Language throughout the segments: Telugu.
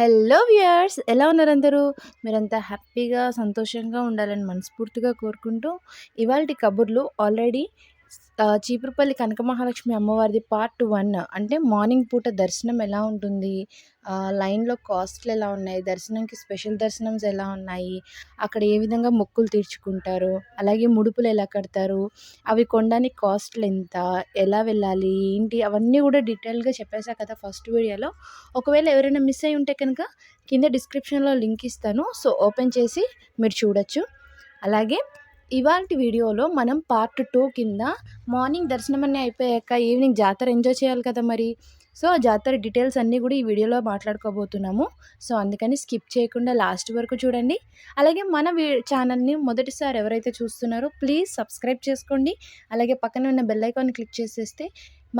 హలో వ్యూయర్స్ ఎలా ఉన్నారు అందరూ? మీరంతా హ్యాపీగా సంతోషంగా ఉండాలని మనస్ఫూర్తిగా కోరుకుంటూ ఇవాళ కబుర్లు ఆల్రెడీ చీపురుపల్లి కనకమహాలక్ష్మి అమ్మవారిది పార్ట్ వన్. అంటే మార్నింగ్ పూట దర్శనం ఎలా ఉంటుంది? లైన్లో కాస్ట్లు ఎలా ఉన్నాయి? దర్శనంకి స్పెషల్ దర్శనమ్స్ ఎలా ఉన్నాయి? అక్కడ ఏ విధంగా మొక్కులు తీర్చుకుంటారు? అలాగే ముడుపులు ఎలా కడతారు? అవి కొనడానికి కాస్ట్లు ఎంత? ఎలా వెళ్ళాలి? ఏంటి? అవన్నీ కూడా డీటెయిల్గా చెప్పేశా కదా ఫస్ట్ వీడియోలో. ఒకవేళ ఎవరైనా మిస్ అయి ఉంటే కనుక కింద డిస్క్రిప్షన్లో లింక్ ఇస్తాను. సో ఓపెన్ చేసి మీరు చూడొచ్చు. అలాగే ఇవాళ వీడియోలో మనం పార్ట్ టూ కింద మార్నింగ్ దర్శనం అన్నీ అయిపోయాక ఈవినింగ్ జాతర ఎంజాయ్ చేయాలి కదా మరి? సో ఆ జాతర డీటెయిల్స్ అన్నీ కూడా ఈ వీడియోలో మాట్లాడుకోబోతున్నాము. సో అందుకని స్కిప్ చేయకుండా లాస్ట్ వరకు చూడండి. అలాగే మన వీ ఛానల్ని మొదటిసారి ఎవరైతే చూస్తున్నారో ప్లీజ్ సబ్స్క్రైబ్ చేసుకోండి. అలాగే పక్కన ఉన్న బెల్ ఐకాన్ క్లిక్ చేసేస్తే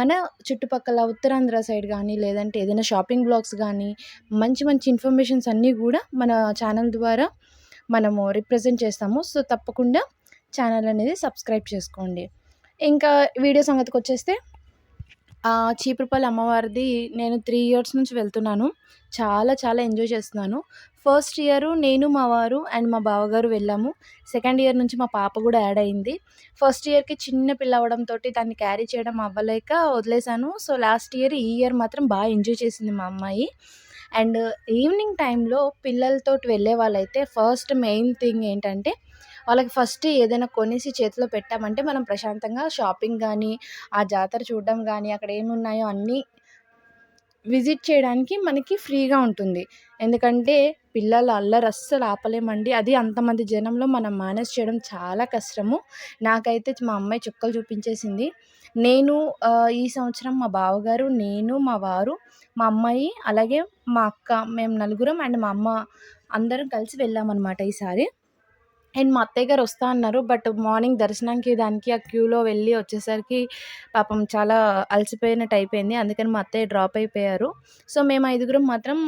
మన చుట్టుపక్కల ఉత్తరాంధ్ర సైడ్ కానీ లేదంటే ఏదైనా షాపింగ్ బ్లాగ్స్ కానీ మంచి మంచి ఇన్ఫర్మేషన్స్ అన్నీ కూడా మన ఛానల్ ద్వారా మనము రిప్రజెంట్ చేస్తాము. సో తప్పకుండా ఛానల్ అనేది సబ్స్క్రైబ్ చేసుకోండి. ఇంకా వీడియో సంగతికి వచ్చేస్తే చీపురుపల్లి అమ్మవారిది నేను త్రీ ఇయర్స్ నుంచి వెళ్తున్నాను. చాలా చాలా ఎంజాయ్ చేస్తున్నాను. ఫస్ట్ ఇయర్ నేను మా వారు అండ్ మా బావగారు వెళ్ళాము. సెకండ్ ఇయర్ నుంచి మా పాప కూడా యాడ్ అయింది. ఫస్ట్ ఇయర్కి చిన్న పిల్ల అవ్వడంతో దాన్ని క్యారీ చేయడం అవ్వలేక వదిలేశాను. సో లాస్ట్ ఇయర్ ఈ ఇయర్ మాత్రం బాగా ఎంజాయ్ చేసింది మా అమ్మాయి. అండ్ ఈవినింగ్ టైంలో పిల్లలతో వెళ్ళే వాళ్ళైతే ఫస్ట్ మెయిన్ థింగ్ ఏంటంటే వాళ్ళకి ఫస్ట్ ఏదైనా కొనేసి చేతిలో పెట్టామంటే మనం ప్రశాంతంగా షాపింగ్ కానీ ఆ జాతర చూడడం కానీ అక్కడ ఏమున్నాయో అన్నీ విజిట్ చేయడానికి మనకి ఫ్రీగా ఉంటుంది. ఎందుకంటే పిల్లలు అల్లరి అస్సలు ఆపలేమండి. అది అంతమంది జనంలో మనం మేనేజ్ చేయడం చాలా కష్టము. నాకైతే మా అమ్మాయి చుక్కలు చూపించేసింది. నేను ఈ సంవత్సరం మా బావగారు నేను మా వారు మా అమ్మాయి అలాగే మా అక్క మేము నలుగురం అండ్ మా అమ్మ అందరం కలిసి వెళ్ళామన్నమాట ఈసారి. అండ్ మా అత్తయ్య గారు వస్తా అన్నారు బట్ మార్నింగ్ దర్శనానికి దానికి ఆ క్యూలో వెళ్ళి వచ్చేసరికి పాపం చాలా అలసిపోయినట్టు అయిపోయింది అందుకని మా అత్తయ్య డ్రాప్ అయిపోయారు. సో మేము ఐదుగురం మాత్రం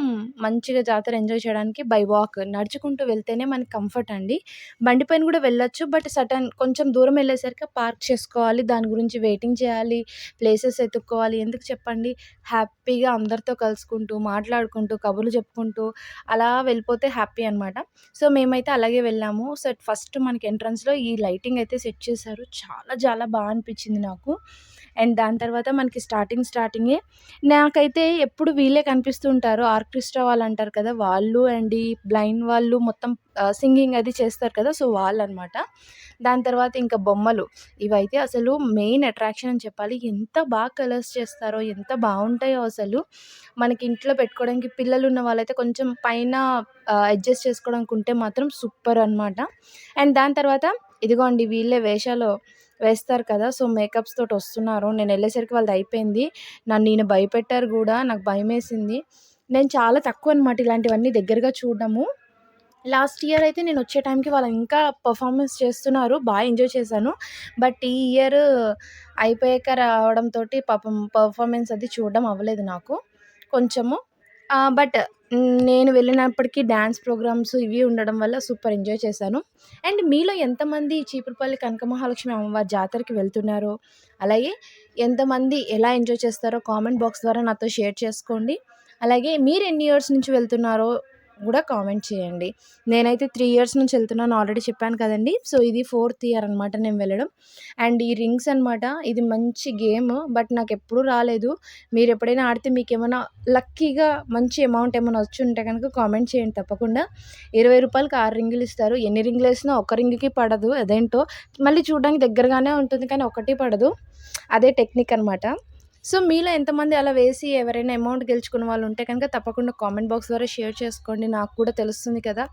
మంచిగా జాతర ఎంజాయ్ చేయడానికి బై వాక్ నడుచుకుంటూ వెళ్తేనే మనకి కంఫర్ట్ అండి. బండి పైన కూడా వెళ్ళొచ్చు బట్ సటన్ కొంచెం దూరం వెళ్ళేసరికి పార్క్ చేసుకోవాలి దాని గురించి వెయిటింగ్ చేయాలి ప్లేసెస్ ఎత్తుక్కోవాలి ఎందుకు చెప్పండి? హ్యాపీగా అందరితో కలుసుకుంటూ మాట్లాడుకుంటూ కబుర్లు చెప్పుకుంటూ అలా వెళ్ళిపోతే హ్యాపీ అనమాట సో మేమైతే అలాగే వెళ్ళాము. సో ఫస్ట్ మనకి ఎంట్రన్స్లో ఈ లైటింగ్ అయితే సెట్ చేశారు. చాలా చాలా బాగా అనిపించింది నాకు. అండ్ దాని తర్వాత మనకి స్టార్టింగ్ స్టార్టింగే నాకైతే ఎప్పుడు వీళ్ళే కనిపిస్తుంటారు. ఆర్కెస్ట్రా వాళ్ళు అంటారు కదా వాళ్ళు అండ్ ఈ బ్లైండ్ వాళ్ళు మొత్తం సింగింగ్ అది చేస్తారు కదా సో వాళ్ళు అనమాట దాని తర్వాత ఇంకా బొమ్మలు. ఇవైతే అసలు మెయిన్ అట్రాక్షన్ అని చెప్పాలి. ఎంత బాగా కలర్స్ చేస్తారో ఎంత బాగుంటాయో అసలు మనకి ఇంట్లో పెట్టుకోవడానికి పిల్లలు ఉన్న వాళ్ళైతే కొంచెం పైన అడ్జస్ట్ చేసుకోవడానికి ఉంటే మాత్రం సూపర్ అనమాట అండ్ దాని తర్వాత ఇదిగోండి వీళ్ళే వేషాలు వేస్తారు కదా సో మేకప్స్ తోటి వస్తున్నారు. నేను వెళ్ళేసరికి వాళ్ళది అయిపోయింది. నన్ను నేను భయపెట్టారు కూడా నాకు భయం వేసింది నేను చాలా తక్కువ అనమాట ఇలాంటివన్నీ దగ్గరగా చూడడము. లాస్ట్ ఇయర్ అయితే నేను వచ్చే టైంకి వాళ్ళు ఇంకా పర్ఫార్మెన్స్ చేస్తున్నారు బాగా ఎంజాయ్ చేశాను. బట్ ఈ ఇయర్ అయిపోయాక రావడంతో పాపం పర్ఫార్మెన్స్ అది చూడడం అవ్వలేదు నాకు కొంచెము. బట్ నేను వెళ్ళినప్పటికీ డ్యాన్స్ ప్రోగ్రామ్స్ ఇవి ఉండడం వల్ల సూపర్ ఎంజాయ్ చేశాను. అండ్ మీలో ఎంతమంది చీపురుపల్లి కనకమహాలక్ష్మి అమ్మవారి జాతరకి వెళ్తున్నారో అలాగే ఎంతమంది ఎలా ఎంజాయ్ చేస్తారో కామెంట్ బాక్స్ ద్వారా నాతో షేర్ చేసుకోండి. అలాగే మీరు ఎన్ని ఇయర్స్ నుంచి వెళ్తున్నారో కూడా కామెంట్ చేయండి. నేనైతే త్రీ ఇయర్స్ నుంచి వెళ్తున్నాను ఆల్రెడీ చెప్పాను కదండి. సో ఇది ఫోర్త్ ఇయర్ అనమాట నేను వెళ్ళడం. అండ్ ఈ రింగ్స్ అనమాట ఇది మంచి గేమ్ బట్ నాకు ఎప్పుడూ రాలేదు. మీరు ఎప్పుడైనా ఆడితే మీకు ఏమైనా లక్కీగా మంచి అమౌంట్ ఏమైనా వచ్చి ఉంటే కనుక కామెంట్ చేయండి తప్పకుండా. ఇరవై రూపాయలకి ఆరు రింగులు ఇస్తారు. ఎన్ని రింగులు వేసినా ఒక రింగుకి పడదు అదేంటో. మళ్ళీ చూడడానికి దగ్గరగానే ఉంటుంది కానీ ఒకటి పడదు. అదే టెక్నిక్ అనమాట సో మీలో ఎంతమంది అలా వేసి ఎవరైనా అమౌంట్ గెలుచుకున్న వాళ్ళు ఉంటే కనుక తప్పకుండా కామెంట్ బాక్స్ ద్వారా షేర్ చేసుకోండి. నాకు కూడా తెలుస్తుంది కదా.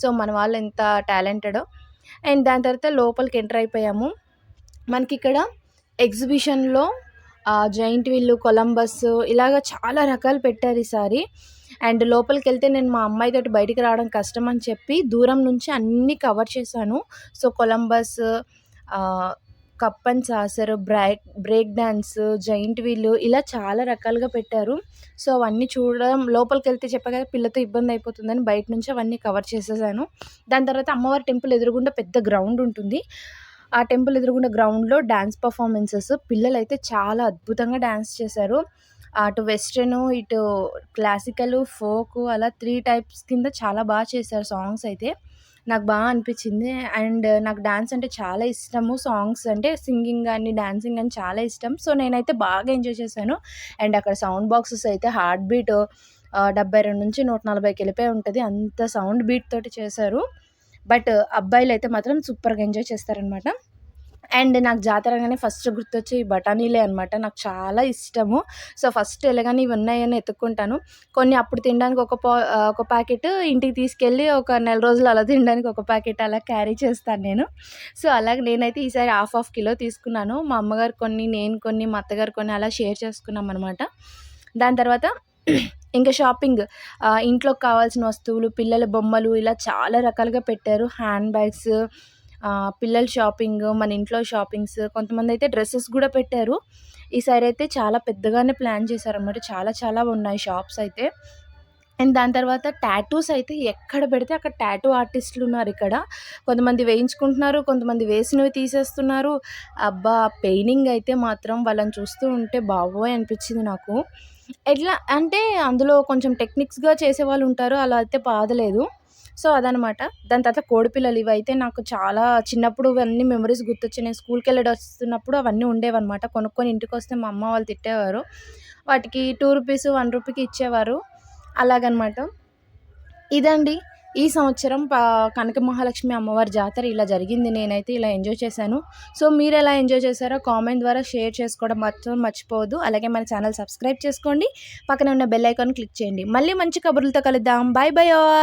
సో మన వాళ్ళు ఎంత టాలెంటెడో. అండ్ దాని తర్వాత లోపలికి ఎంటర్ అయిపోయాము. మనకి ఇక్కడ ఎగ్జిబిషన్లో జైంట్ వీల్ కొలంబస్ ఇలాగ చాలా రకాలు పెట్టారు ఈసారి అండ్ లోపలికి వెళ్తే నేను మా అమ్మాయితోటి బయటికి రావడం కష్టం అని చెప్పి దూరం నుంచి అన్నీ కవర్ చేశాను. So Columbus cup and saucer break break dance giant wheel ఇలా చాలా రకాలుగా పెట్టారు. సో అవన్నీ చూడడం లోపలికి వెళ్తే చెప్పగా పిల్లతో ఇబ్బంది అయిపోతుందని బయట నుంచి అవన్నీ కవర్ చేసేసాను. దాని తర్వాత అమ్మవారి టెంపుల్ ఎదురుగుండా పెద్ద గ్రౌండ్ ఉంటుంది. ఆ టెంపుల్ ఎదురుగుండా గ్రౌండ్లో డ్యాన్స్ పర్ఫార్మెన్సెస్. పిల్లలు అయితే చాలా అద్భుతంగా డ్యాన్స్ చేశారు. అటు వెస్ట్రన్ ఇటు క్లాసికల్ ఫోకు అలా త్రీ టైప్స్ కింద చాలా బాగా చేశారు సాంగ్స్ అయితే. నాకు బాగా అనిపించింది అండ్ నాకు డ్యాన్స్ అంటే చాలా ఇష్టము. సాంగ్స్ అంటే సింగింగ్ కానీ డ్యాన్సింగ్ కానీ చాలా ఇష్టం. సో, నేనైతే బాగా ఎంజాయ్ చేశాను. అండ్ అక్కడ సౌండ్ బాక్సెస్ అయితే హార్ట్ బీట్ డెబ్భై రెండు నుంచి నూట నలభైకి వెళ్ళిపోయి ఉంటుంది అంత సౌండ్ బీట్ తోటి చేశారు. బట్ అబ్బాయిలు అయితే మాత్రం సూపర్‌గా ఎంజాయ్ చేస్తారనమాట. అండ్ నాకు జాతర అనగానే ఫస్ట్ గుర్తొచ్చే ఈ బఠానీలే అనమాట. నాకు చాలా ఇష్టము. సో, ఫస్ట్ ఎలాగని ఇవి ఉన్నాయని ఎత్తుక్కుంటాను కొన్ని అప్పుడు తినడానికి ఒక పా ఒక ప్యాకెట్ ఇంటికి తీసుకెళ్ళి ఒక నెల రోజులు అలా తినడానికి ఒక ప్యాకెట్ అలా క్యారీ చేస్తాను నేను. సో, అలాగే నేనైతే ఈసారి హాఫ్ హాఫ్ కిలో తీసుకున్నాను. మా అమ్మగారు కొన్ని, నేను కొన్ని, మా అత్తగారు కొన్ని అలా షేర్ చేసుకున్నాం అనమాట దాని తర్వాత ఇంకా షాపింగ్ ఇంట్లోకి కావాల్సిన వస్తువులు, పిల్లల బొమ్మలు ఇలా చాలా రకాలుగా పెట్టారు. హ్యాండ్ బ్యాగ్స్ పిల్లల షాపింగ్, మన ఇంట్లో షాపింగ్స్ కొంతమంది అయితే డ్రెస్సెస్ కూడా పెట్టారు. ఈసారి అయితే చాలా పెద్దగానే ప్లాన్ చేశారనమాట. చాలా చాలా ఉన్నాయి షాప్స్ అయితే. అండ్ దాని తర్వాత టాటూస్ అయితే ఎక్కడ పెడితే అక్కడ టాటూ ఇక్కడ కొంతమంది వేయించుకుంటున్నారు. కొంతమంది వేసినవి తీసేస్తున్నారు. అబ్బా! పెయినింగ్ అయితే మాత్రం వాళ్ళని చూస్తూ ఉంటే బాబోయ్! అనిపించింది నాకు. ఎట్లా అంటే అందులో కొంచెం టెక్నిక్స్‌గా చేసేవాళ్ళుంటారు. అలా అయితే బాధలేదు. సో, అదనమాట. దాని తర్వాత కోడిపిల్లలు ఇవైతే నాకు చాలా చిన్నప్పుడు ఇవన్నీ గుర్తొచ్చినాయి స్కూల్కి వెళ్ళి వస్తున్నప్పుడు అవన్నీ ఉండేవనమాట. కొనుక్కొని ఇంటికి వస్తే మా అమ్మ వాళ్ళు తిట్టేవారు. వాటికి టూ రూపీస్ వన్ రూపీకి ఇచ్చేవారు. అలాగనమాట. ఇదండి ఈ సంవత్సరం పా కనక మహాలక్ష్మి అమ్మవారి జాతర ఇలా జరిగింది. నేనైతే ఇలా ఎంజాయ్ చేశాను. సో, మీరు ఎలా ఎంజాయ్ చేశారో కామెంట్ ద్వారా షేర్ చేసుకోవడం మాత్రం మర్చిపోవద్దు. అలాగే మన ఛానల్ సబ్స్క్రైబ్ చేసుకోండి. పక్కనే ఉన్న బెల్ ఐకాన్ క్లిక్ చేయండి. మళ్ళీ మంచి కబుర్లతో కలుద్దాం. Bye bye all.